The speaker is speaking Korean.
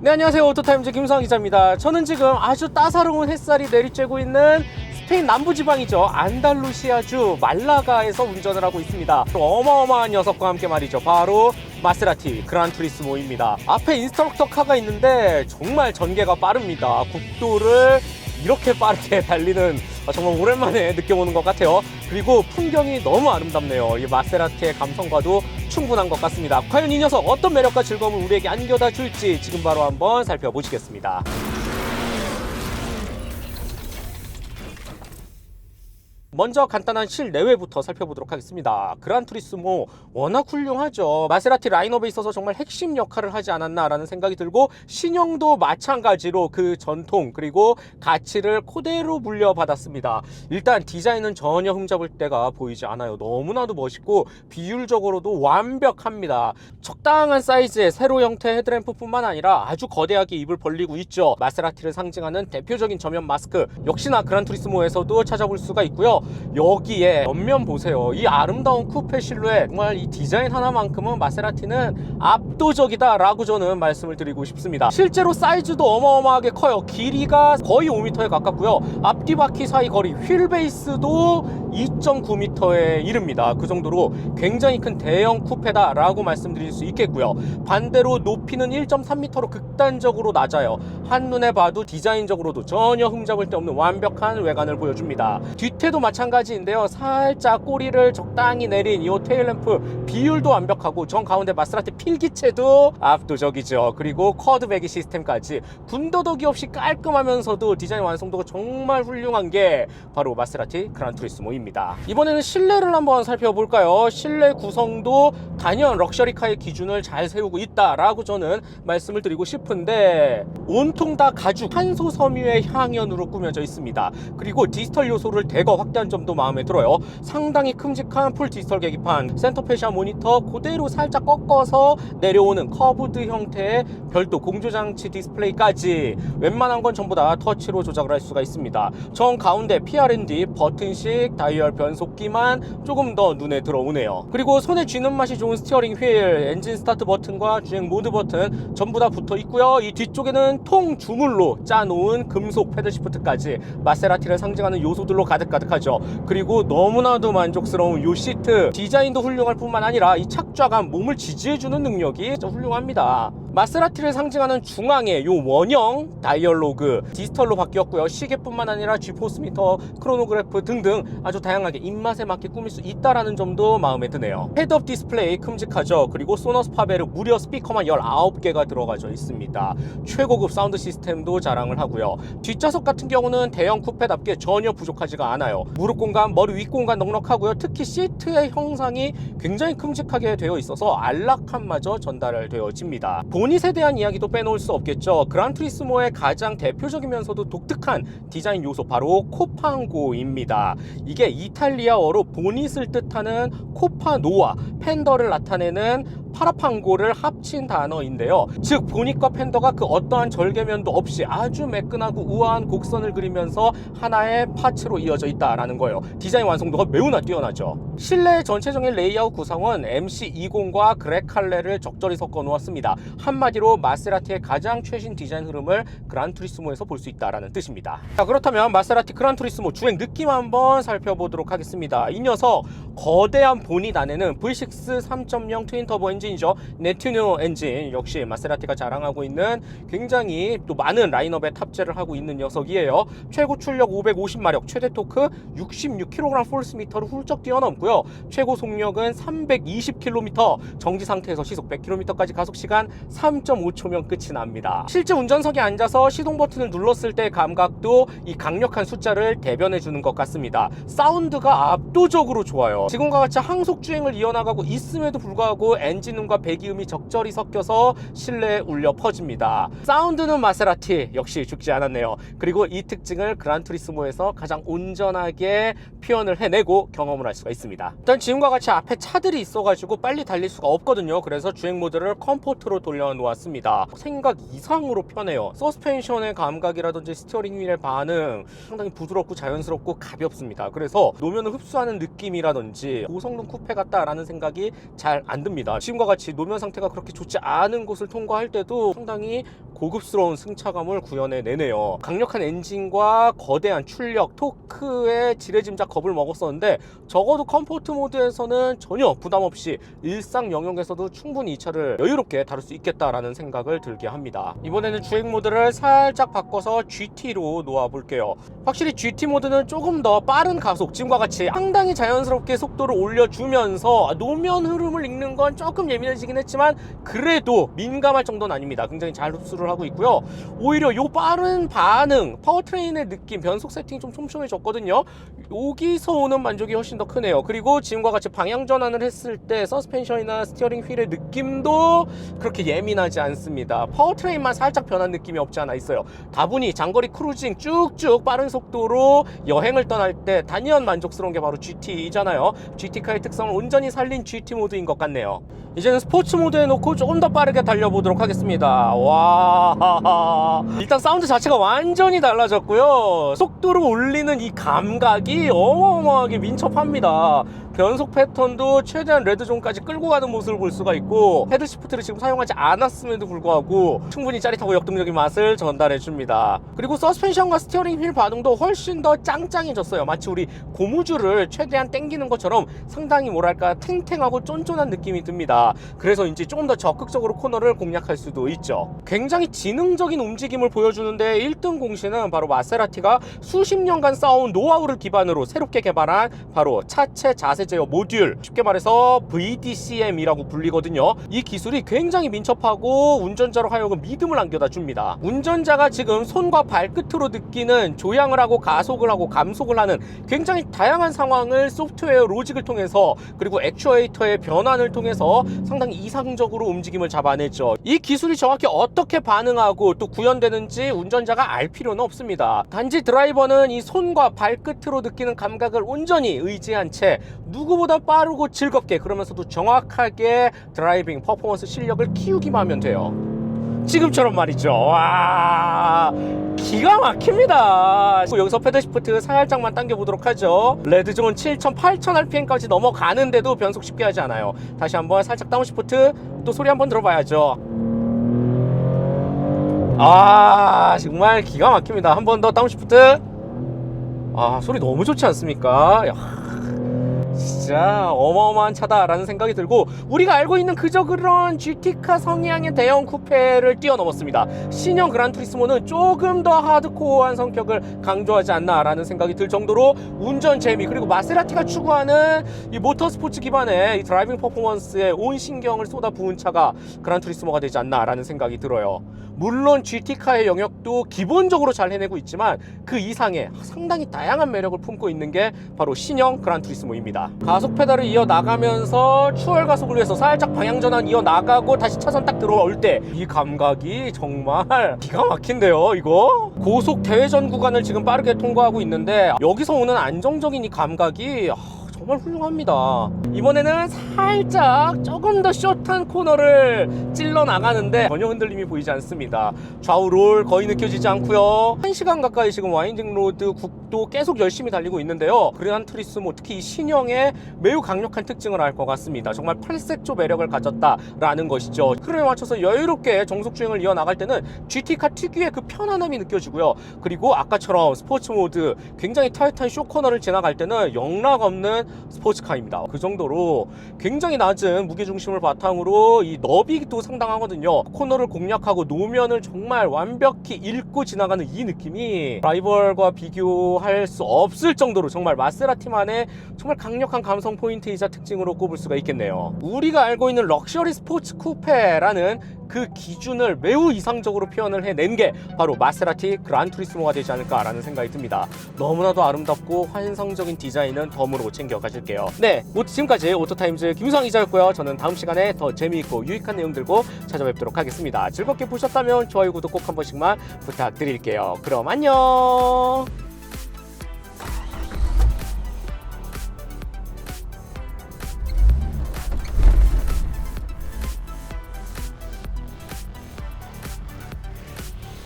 네 안녕하세요. 오토타임즈 김성 기자입니다. 저는 지금 아주 따사로운 햇살이 내리쬐고 있는 스페인 남부지방이죠. 안달루시아주 말라가에서 운전을 하고 있습니다. 또 어마어마한 녀석과 함께 말이죠. 바로 마세라티 그란투리스모입니다. 앞에 인스트럭터 카가 있는데 정말 전개가 빠릅니다. 국도를 이렇게 빠르게 달리는 아, 정말 오랜만에 느껴보는 것 같아요. 그리고 풍경이 너무 아름답네요. 이 마세라티의 감성과도 충분한 것 같습니다. 과연 이 녀석 어떤 매력과 즐거움을 우리에게 안겨다 줄지 지금 바로 한번 살펴보시겠습니다. 먼저 간단한 실내외부터 살펴보도록 하겠습니다. 그란투리스모 워낙 훌륭하죠. 마세라티 라인업에 있어서 정말 핵심 역할을 하지 않았나라는 생각이 들고 신형도 마찬가지로 그 전통 그리고 가치를 그대로 물려받았습니다. 일단 디자인은 전혀 흠잡을 데가 보이지 않아요. 너무나도 멋있고 비율적으로도 완벽합니다. 적당한 사이즈의 세로 형태 헤드램프뿐만 아니라 아주 거대하게 입을 벌리고 있죠. 마세라티를 상징하는 대표적인 저면 마스크 역시나 그란투리스모에서도 찾아볼 수가 있고요. 여기에 옆면 보세요. 이 아름다운 쿠페 실루엣 정말 이 디자인 하나만큼은 마세라티는 압도적이다라고 저는 말씀을 드리고 싶습니다. 실제로 사이즈도 어마어마하게 커요. 길이가 거의 5m에 가깝고요. 앞뒤 바퀴 사이 거리 휠 베이스도 2.9m에 이릅니다. 그 정도로 굉장히 큰 대형 쿠페다라고 말씀드릴 수 있겠고요. 반대로 높이는 1.3m로 극단적으로 낮아요. 한눈에 봐도 디자인적으로도 전혀 흠잡을 데 없는 완벽한 외관을 보여줍니다. 뒤태도 마찬가지인데요. 살짝 꼬리를 적당히 내린 이 테일램프 비율도 완벽하고 정 가운데 마스라티 필기체도 압도적이죠. 그리고 쿼드배기 시스템까지 군더더기 없이 깔끔하면서도 디자인 완성도가 정말 훌륭한 게 바로 마세라티 그란투리스모 입니다. 이번에는 실내를 한번 살펴볼까요? 실내 구성도 단연 럭셔리카의 기준을 잘 세우고 있다라고 저는 말씀을 드리고 싶은데 온통 다 가죽 한소 섬유의 향연으로 꾸며져 있습니다. 그리고 디지털 요소를 대거 확대한 점도 마음에 들어요. 상당히 큼직한 풀 디지털 계기판, 센터페시아 모니터 그대로 살짝 꺾어서 내려오는 커브드 형태의 별도 공조장치 디스플레이까지 웬만한 건 전부 다 터치로 조작을 할 수가 있습니다. 정 가운데 PR&D 버튼식 다 이얼 변속기만 조금 더 눈에 들어오네요. 그리고 손에 쥐는 맛이 좋은 스티어링 휠, 엔진 스타트 버튼과 주행 모드 버튼 전부 다 붙어 있고요. 이 뒤쪽에는 통 주물로 짜놓은 금속 패들 시프트까지 마세라티를 상징하는 요소들로 가득가득하죠. 그리고 너무나도 만족스러운 요 시트 디자인도 훌륭할 뿐만 아니라 이 착좌감 몸을 지지해주는 능력이 진짜 훌륭합니다. 마세라티를 상징하는 중앙에 요 원형 다이얼로그 디지털로 바뀌었고요. 시계뿐만 아니라 G포스 미터, 크로노그래프 등등 아주 다양하게 입맛에 맞게 꾸밀 수 있다라는 점도 마음에 드네요. 헤드업 디스플레이 큼직하죠. 그리고 소너스 파베르 무려 스피커만 19개가 들어가져 있습니다. 최고급 사운드 시스템도 자랑을 하고요. 뒷좌석 같은 경우는 대형 쿠페답게 전혀 부족하지가 않아요. 무릎 공간, 머리 윗 공간 넉넉하고요. 특히 시트의 형상이 굉장히 큼직하게 되어 있어서 안락함마저 전달 되어집니다. 보닛에 대한 이야기도 빼놓을 수 없겠죠. 그란투리스모의 가장 대표적이면서도 독특한 디자인 요소 바로 코팡고입니다. 이게 이탈리아어로 보닛을 뜻하는 코파노아, 팬더를 나타내는 파라팡고를 합친 단어인데요. 즉 보닛과 팬더가 그 어떠한 절개면도 없이 아주 매끈하고 우아한 곡선을 그리면서 하나의 파츠로 이어져 있다라는 거예요. 디자인 완성도가 매우나 뛰어나죠. 실내 전체적인 레이아웃 구성은 MC20과 그렉 칼레를 적절히 섞어 놓았습니다. 한마디로 마세라티의 가장 최신 디자인 흐름을 그란투리스모에서 볼 수 있다라는 뜻입니다. 자 그렇다면 마세라티 그란투리스모 주행 느낌 한번 살펴보도록 하겠습니다. 이 녀석 거대한 보닛 안에는 V6 3.0 트윈 터보 엔진이죠. 네튜노 엔진 역시 마세라티가 자랑하고 있는 굉장히 또 많은 라인업에 탑재를 하고 있는 녀석이에요. 최고 출력 550마력, 최대 토크 66kg 포스 미터를 훌쩍 뛰어넘고요. 최고 속력은 320km, 정지 상태에서 시속 100km까지 가속 시간 3.5초면 끝이 납니다. 실제 운전석에 앉아서 시동 버튼을 눌렀을 때 감각도 이 강력한 숫자를 대변해 주는 것 같습니다. 사운드가 압도적으로 좋아요. 지금과 같이 항속 주행을 이어나가고 있음에도 불구하고 엔진 음과 배기음이 적절히 섞여서 실내에 울려 퍼집니다. 사운드는 마세라티 역시 죽지 않았네요. 그리고 이 특징을 그란투리스모에서 가장 온전하게 표현을 해내고 경험을 할 수가 있습니다. 일단 지금과 같이 앞에 차들이 있어가지고 빨리 달릴 수가 없거든요. 그래서 주행 모드를 컴포트로 돌려놓았습니다. 생각 이상으로 편해요. 서스펜션의 감각이라든지 스티어링 휠의 반응 상당히 부드럽고 자연스럽고 가볍습니다. 그래서 노면을 흡수하는 느낌이라든지 고성능 쿠페 같다라는 생각이 잘 안 듭니다. 지금 지금과 같이 노면 상태가 그렇게 좋지 않은 곳을 통과할 때도 상당히 고급스러운 승차감을 구현해 내네요. 강력한 엔진과 거대한 출력, 토크의 지레짐작 겁을 먹었었는데 적어도 컴포트 모드에서는 전혀 부담 없이 일상 영역에서도 충분히 이 차를 여유롭게 다룰 수 있겠다라는 생각을 들게 합니다. 이번에는 주행 모드를 살짝 바꿔서 GT로 놓아 볼게요. 확실히 GT 모드는 조금 더 빠른 가속, 지금과 같이 상당히 자연스럽게 속도를 올려주면서 노면 흐름을 읽는 건 조금 예민해지긴 했지만 그래도 민감할 정도는 아닙니다. 굉장히 잘 흡수를 하고 있고요. 오히려 요 빠른 반응, 파워트레인의 느낌, 변속 세팅이 좀 촘촘해졌거든요. 여기서 오는 만족이 훨씬 더 크네요. 그리고 지금과 같이 방향 전환을 했을 때 서스펜션이나 스티어링 휠의 느낌도 그렇게 예민하지 않습니다. 파워트레인만 살짝 변한 느낌이 없지 않아 있어요. 다분히 장거리 크루징 쭉쭉 빠른 속도로 여행을 떠날 때 단연 만족스러운 게 바로 GT잖아요. GT카의 특성을 온전히 살린 GT 모드인 것 같네요. 이제는 스포츠 모드에 놓고 조금 더 빠르게 달려보도록 하겠습니다. 와, 일단 사운드 자체가 완전히 달라졌고요. 속도를 올리는 이 감각이 어마어마하게 민첩합니다. 변속 패턴도 최대한 레드존까지 끌고 가는 모습을 볼 수가 있고 헤드 시프트를 지금 사용하지 않았음에도 불구하고 충분히 짜릿하고 역동적인 맛을 전달해 줍니다. 그리고 서스펜션과 스티어링 휠 반응도 훨씬 더 짱짱해졌어요. 마치 우리 고무줄을 최대한 당기는 것처럼 상당히 뭐랄까 탱탱하고 쫀쫀한 느낌이 듭니다. 그래서인지 조금 더 적극적으로 코너를 공략할 수도 있죠. 굉장히 지능적인 움직임을 보여주는데 1등 공신은 바로 마세라티가 수십 년간 쌓아온 노하우를 기반으로 새롭게 개발한 바로 차체 자세 제어 모듈 쉽게 말해서 VDCM이라고 불리거든요. 이 기술이 굉장히 민첩하고 운전자로 하여금 믿음을 안겨다 줍니다. 운전자가 지금 손과 발끝으로 느끼는 조향을 하고 가속을 하고 감속을 하는 굉장히 다양한 상황을 소프트웨어 로직을 통해서 그리고 액추에이터의 변환을 통해서 상당히 이상적으로 움직임을 잡아내죠. 이 기술이 정확히 어떻게 반응하고 또 구현되는지 운전자가 알 필요는 없습니다. 단지 드라이버는 이 손과 발끝으로 느끼는 감각을 온전히 의지한 채 누구보다 빠르고 즐겁게 그러면서도 정확하게 드라이빙 퍼포먼스 실력을 키우기만 하면 돼요. 지금처럼 말이죠. 와, 기가 막힙니다. 여기서 패드 시프트 살짝만 당겨보도록 하죠. 레드존 7000, 8000 RPM까지 넘어가는데도 변속 쉽게 하지 않아요. 다시 한번 살짝 다운 시프트 또 소리 한번 들어봐야죠. 아, 정말 기가 막힙니다. 한 번 더 다운 시프트. 아, 소리 너무 좋지 않습니까? 야, 진짜 어마어마한 차다라는 생각이 들고 우리가 알고 있는 그저 그런 GT카 성향의 대형 쿠페를 뛰어넘었습니다. 신형 그란투리스모는 조금 더 하드코어한 성격을 강조하지 않나라는 생각이 들 정도로 운전 재미 그리고 마세라티가 추구하는 이 모터스포츠 기반의 이 드라이빙 퍼포먼스에 온 신경을 쏟아 부은 차가 그란투리스모가 되지 않나라는 생각이 들어요. 물론 GT카의 영역도 기본적으로 잘 해내고 있지만 그 이상의 상당히 다양한 매력을 품고 있는 게 바로 신형 그란투리스모입니다. 가속 페달을 이어 나가면서 추월 가속을 위해서 살짝 방향 전환 이어 나가고 다시 차선 딱 들어올 때 이 감각이 정말 기가 막힌데요, 이거? 고속 대회전 구간을 지금 빠르게 통과하고 있는데 여기서 오는 안정적인 이 감각이 아, 정말 훌륭합니다. 이번에는 살짝 조금 더 숏한 코너를 찔러 나가는데 전혀 흔들림이 보이지 않습니다. 좌우 롤 거의 느껴지지 않고요. 1시간 가까이 지금 와인딩 로드 국도 계속 열심히 달리고 있는데요. 그란 트리스모 특히 이 신형의 매우 강력한 특징을 알 것 같습니다. 정말 팔색조 매력을 가졌다라는 것이죠. 흐름에 맞춰서 여유롭게 정속 주행을 이어나갈 때는 GT카 특유의 그 편안함이 느껴지고요. 그리고 아까처럼 스포츠 모드 굉장히 타이트한 쇼 코너를 지나갈 때는 영락 없는 스포츠카입니다. 그 정도로 굉장히 낮은 무게중심을 바탕으로 이 너비도 상당하거든요. 코너를 공략하고 노면을 정말 완벽히 읽고 지나가는 이 느낌이 라이벌과 비교할 수 없을 정도로 정말 마세라티만의 정말 강력한 감성 포인트이자 특징으로 꼽을 수가 있겠네요. 우리가 알고 있는 럭셔리 스포츠 쿠페라는 그 기준을 매우 이상적으로 표현을 해낸 게 바로 마세라티 그란투리스모가 되지 않을까라는 생각이 듭니다. 너무나도 아름답고 환상적인 디자인은 덤으로 챙겨가실게요. 네, 오- 지금까지 오토타임즈 김수상 기자였고요. 저는 다음 시간에 더 재미있고 유익한 내용 들고 찾아뵙도록 하겠습니다. 즐겁게 보셨다면 좋아요, 구독 꼭 한 번씩만 부탁드릴게요. 그럼 안녕!